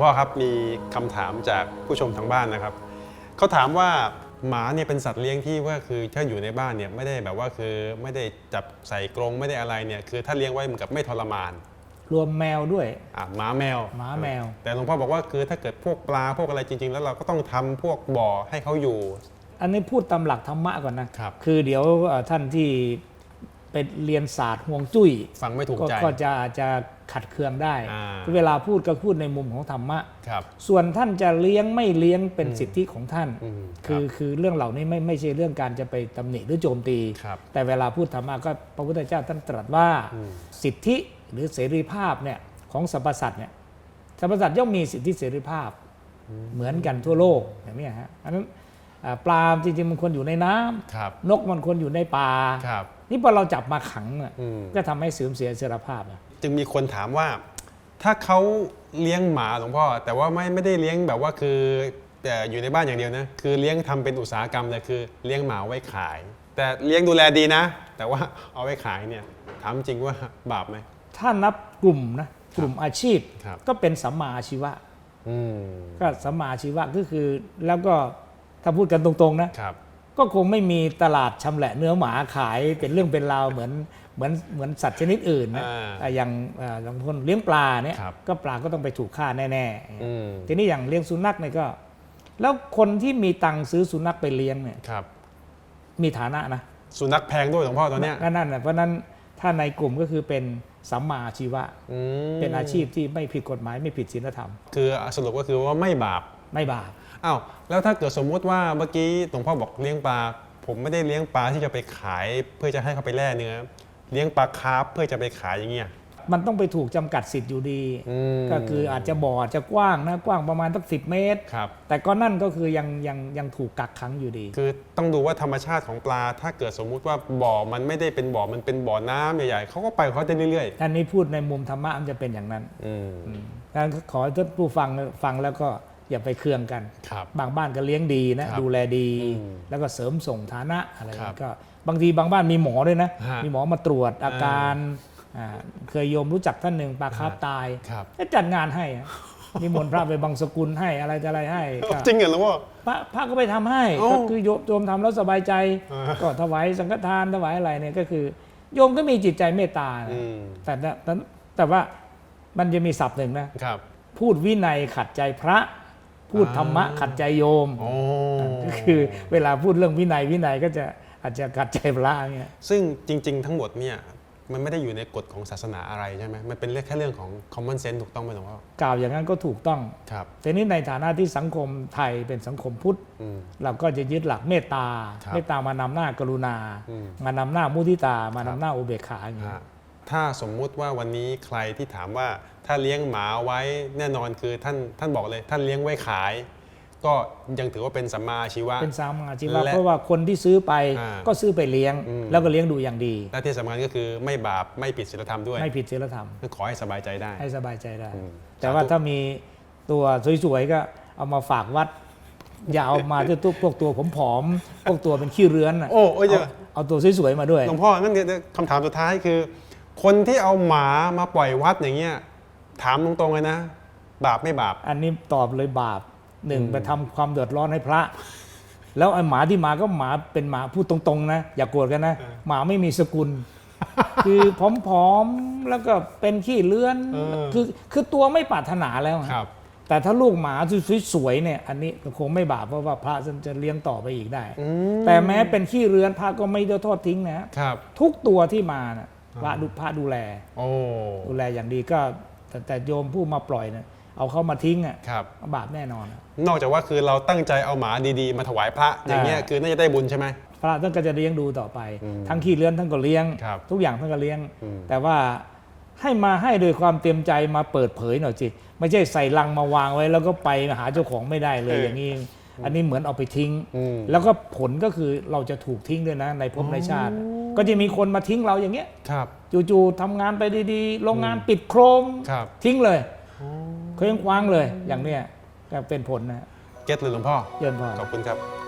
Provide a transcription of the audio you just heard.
หลวงพ่อครับมีคำถามจากผู้ชมทางบ้านนะครับเขาถามว่าหมาเนี่ยเป็นสัตว์เลี้ยงที่ว่าคือถ้าอยู่ในบ้านเนี่ยไม่ได้แบบว่าคือไม่ได้จับใส่กรงไม่ได้อะไรเนี่ยคือถ้าเลี้ยงไว้เหมือนกับไม่ทรมาน รวมแมวด้วยอะหมาแมวหมาแมว แต่หลวงพ่อบอกว่าคือถ้าเกิดพวกปลาพวกอะไรจริง ๆ แล้วเราก็ต้องทำพวกบ่อให้เขาอยู่ อันนี้พูดตามหลักธรรมะก่อนนะครับอเดี๋ยวเอ่อท่านที่เป็นเรียนศาสตร์ห่วงจุ้ยฟังไม่ถูกก็ใจก็จะจะ ขัดเคืองได้ อ่า เวลาพูดก็พูดในมุมของธรรมะ ครับ ส่วนท่านจะเลี้ยงไม่เลี้ยงเป็นสิทธิของท่าน อืมคือครับคือเรื่องเหล่านี้ไม่ไม่ใช่เรื่องการจะไปตำหนิหรือโจมตี ครับแต่เวลาพูดธรรมะก็พระพุทธเจ้าท่านตรัสว่าอืม สิทธิหรือเสรีภาพเนี่ยของสรรพสัตว์เนี่ยสรรพสัตว์ย่อมมีสิทธิเสรีภาพเหมือนกันทั่วโลกอย่างนี้ฮะอันนั้นอ่าปลาจริงๆมันควรอยู่ในน้ำครับ นกมันควรอยู่ในป่าครับ นี่พอเราจับมาขังเนี่ยอืม ก็ทำให้เสื่อมเสียเสรีภาพนะ จึงมีคนถามว่า ถ้าเขาเลี้ยงหมาหลวงพ่อ แต่ว่าไม่ไม่ได้เลี้ยงแบบว่าคือแต่อยู่ในบ้านอย่างเดียวนะคือเลี้ยงทำเป็นอุตสาหกรรมเลยคือเลี้ยงหมาไว้ขาย แต่เลี้ยงดูแลดีนะ แต่ว่าเอาไว้ขายเนี่ยถามจริงว่าบาปไหมถ้านับกลุ่มนะกลุ่มอาชีพครับก็เป็นสัมมาอาชีวะอืมก็สัมมาอาชีวะก็คือ แล้วก็ถ้าพูดกันตรงๆนะครับก็คงไม่มีตลาดชำแหละเนื้อหมาขายเป็นเรื่องเป็นราวเหมือน เหมือนเหมือนสัตว์ชนิดอื่นนะอ่าอ่าอย่างอ่าบางคนเลี้ยงปลาเนี่ยครับก็ปลาก็ต้องไปถูกฆ่าแน่อืมๆทีนี้อย่างเลี้ยงสุนัขเนี่ยก็ แล้วคนที่มีตังค์ซื้อสุนัขไปเลี้ยงเนี่ยครับมีฐานะนะสุนัขแพงด้วยหลวงพ่อตอนเนี้ยก็นั่นนะเพราะฉะนั้นถ้าในกลุ่มก็คือเป็นสัมมาอาชีวะอืมเป็นอาชีพที่ไม่ผิดกฎหมายไม่ผิดศีลธรรม คือสรุปก็คือว่าไม่บาปไม่บาปอ้าวแล้วถ้าเกิดสมมุติว่าเมื่อกี้หลวงพ่อบอกเลี้ยงปลา ผมไม่ได้เลี้ยงปลาที่จะไปขายเพื่อจะให้เขาไปแล่เนื้อ เลี้ยงปลาคาร์ฟเพื่อจะไปขายอย่างเงี้ย มันต้องไปถูกจำกัดสิทธิ์อยู่ดี อืม ก็คืออาจจะบ่ออาจจะกว้างนะกว้างประมาณสักสิเมตร ครับ แต่ก็นั่นก็คือยังยังยังถูกกักขังอยู่ดี คือต้องดูว่าธรรมชาติของปลา ถ้าเกิดสมมุติว่าบ่อมันไม่ได้เป็นบ่อมันเป็นบ่อน้ำใหญ่ๆเขาก็ไปของเขาได้เรื่อยท่านนี้พูดในมุมธรรมะมันจะเป็นอย่างนั้นๆ อืมดังนั้นขอให้ท่านผู้ฟังฟังแล้วก็อย่าไปเคืองกัน ครับ บางบ้านก็เลี้ยงดีนะครับดูแลดีอืมแล้วก็เสริมส่งฐานะอะไรครับ ก็ บางทีบางบ้านมีหมอด้วยนะ ฮะมีหมอมาตรวจอาการอ่าเคยโยมรู้จักท่านหนึ่งปลาคาร์ฟตายครับ ก็จัดงานให้อะนิมนต์พระไปบังสกุลให้อะไรจะอะไรให้ก็จริงเหรอหลวงพ่อ พระพระก็ไปทำให้โอ้ก็คือโยมโยมทำแล้วสบายใจ อ่า ก็ถวายสังฆทานถวายอะไรเนี่ยก็คือ โยมก็มีจิตใจเมตตานะ อืมแต่แต่แต่แต่ว่ามันจะมีศัพท์หนึ่งนะ ครับพูดวินัยขัดใจพระ พูดธรรมะอ่าขัดใจโยม โอ้ ก็คือเวลาพูดเรื่องวินัยวินัยก็จะ อาจจะขัดใจพระเนี่ย ซึ่งจริง ๆ ทั้งหมดเนี่ยมันไม่ได้อยู่ในกฎของศาสนาอะไรใช่ไหมมันเป็นเรื่องแค่เรื่องของ common sense ถูกต้องไหมหลวงพ่อกล่าวอย่างนั้นก็ถูกต้อง ครับ แต่นี้ในฐานะที่สังคมไทยเป็นสังคมพุทธ อืม เราก็จะยึดหลักเมตตา ครับเมตตามานำหน้ากรุณา อืม มานำหน้ามุทิตา มาครันำบหน้าอุเบกขาอย่างนี้ฮะถ้าสมมุติว่าวันนี้ใครที่ถามว่าถ้าเลี้ยงหมาไว้แน่นอนคือท่านท่านบอกเลย ท่านเลี้ยงไว้ขาย ก็ยังถือว่าเป็นสัมมาอาชีวะ เป็นสามัญอาชีวะและเพราะว่าคนที่ซื้อไปอ่าก็ซื้อไปเลี้ยง อืม แล้วก็เลี้ยงดูอย่างดีและที่สำคัญก็คือไม่บาปไม่ผิดศีลธรรมด้วยไม่ผิดศีลธรรม ขอให้สบายใจได้ ให้สบายใจได้ อืมแต่ว่าสาธุ ถ้ามีตัวสวยๆก็เอามาฝากวัด อย่าเอามาที่ตัวพวกตัวผอมๆพวกตัวเป็นขี้เรือนน่ะโอ้โอ้ยเดี๋ยว เอาเอาตัวสวยๆมาด้วย หลวงพ่อนั่นคือคำถามสุดท้ายคือ คนที่เอาหมามาปล่อยวัดอย่างเงี้ย ถามตรงๆเลยนะ บาปไม่บาป อันนี้ตอบเลยบาป หนึ่งอืมไปทำความเดือดร้อนให้พระ แล้วไอ้หมาที่มาก็หมาเป็นหมาพูดตรงๆนะ อย่าโกรธกันนะหมาไม่มีสกุล คือผอมๆแล้วก็เป็นขี้เลื้อนเออคือคือตัวไม่ปรารถนาแล้วครับ แต่ถ้าลูกหมาสวยๆเนี่ย อันนี้คงไม่บาปเพราะว่าพระจะเลี้ยงต่อไปอีกได้อืมแต่แม้เป็นขี้เรือนพระก็ไม่ได้โทษทิ้งนะครับ ทุกตัวที่มานะพระดูพระดูแลโอ้ดูแลอย่างดีก็แต่แต่โยมผู้มาปล่อยเนี่ย เอาเข้ามาทิ้งอะครับ บาปแน่นอนอะนอกจากว่าคือเราตั้งใจเอาหมาดีๆ มาถวายพระอย่างเงี้ยอ่าคือน่าจะได้บุญใช่ไหมพระท่านก็จะเลี้ยงดูต่อไปอืมทั้งขี้เลื้อนท่านก็เลี้ยงครับทุกอย่างท่านก็เลี้ยงอืมแต่ว่าให้มาให้โดยความเต็มใจมาเปิดเผยหน่อยสิไม่ใช่ใส่ลังมาวางไว้ แล้วก็ไปหาเจ้าของไม่ได้เลยอย่างนี้อันนี้เหมือนเอาไปทิ้งอืมแล้วก็ผลก็คือเราจะถูกทิ้งด้วยนะ ในภพในชาติ ก็จะมีคนมาทิ้งเราอย่างเงี้ยครับจู่ๆทำงานไปดีๆโรงงานปิดโครมครับทิ้งเลย เคว้งคว้างเลยอย่างเนี้ยก็เป็นผลนะเก็ตเลยหลวงพ่อเยินพรขอบคุณครับ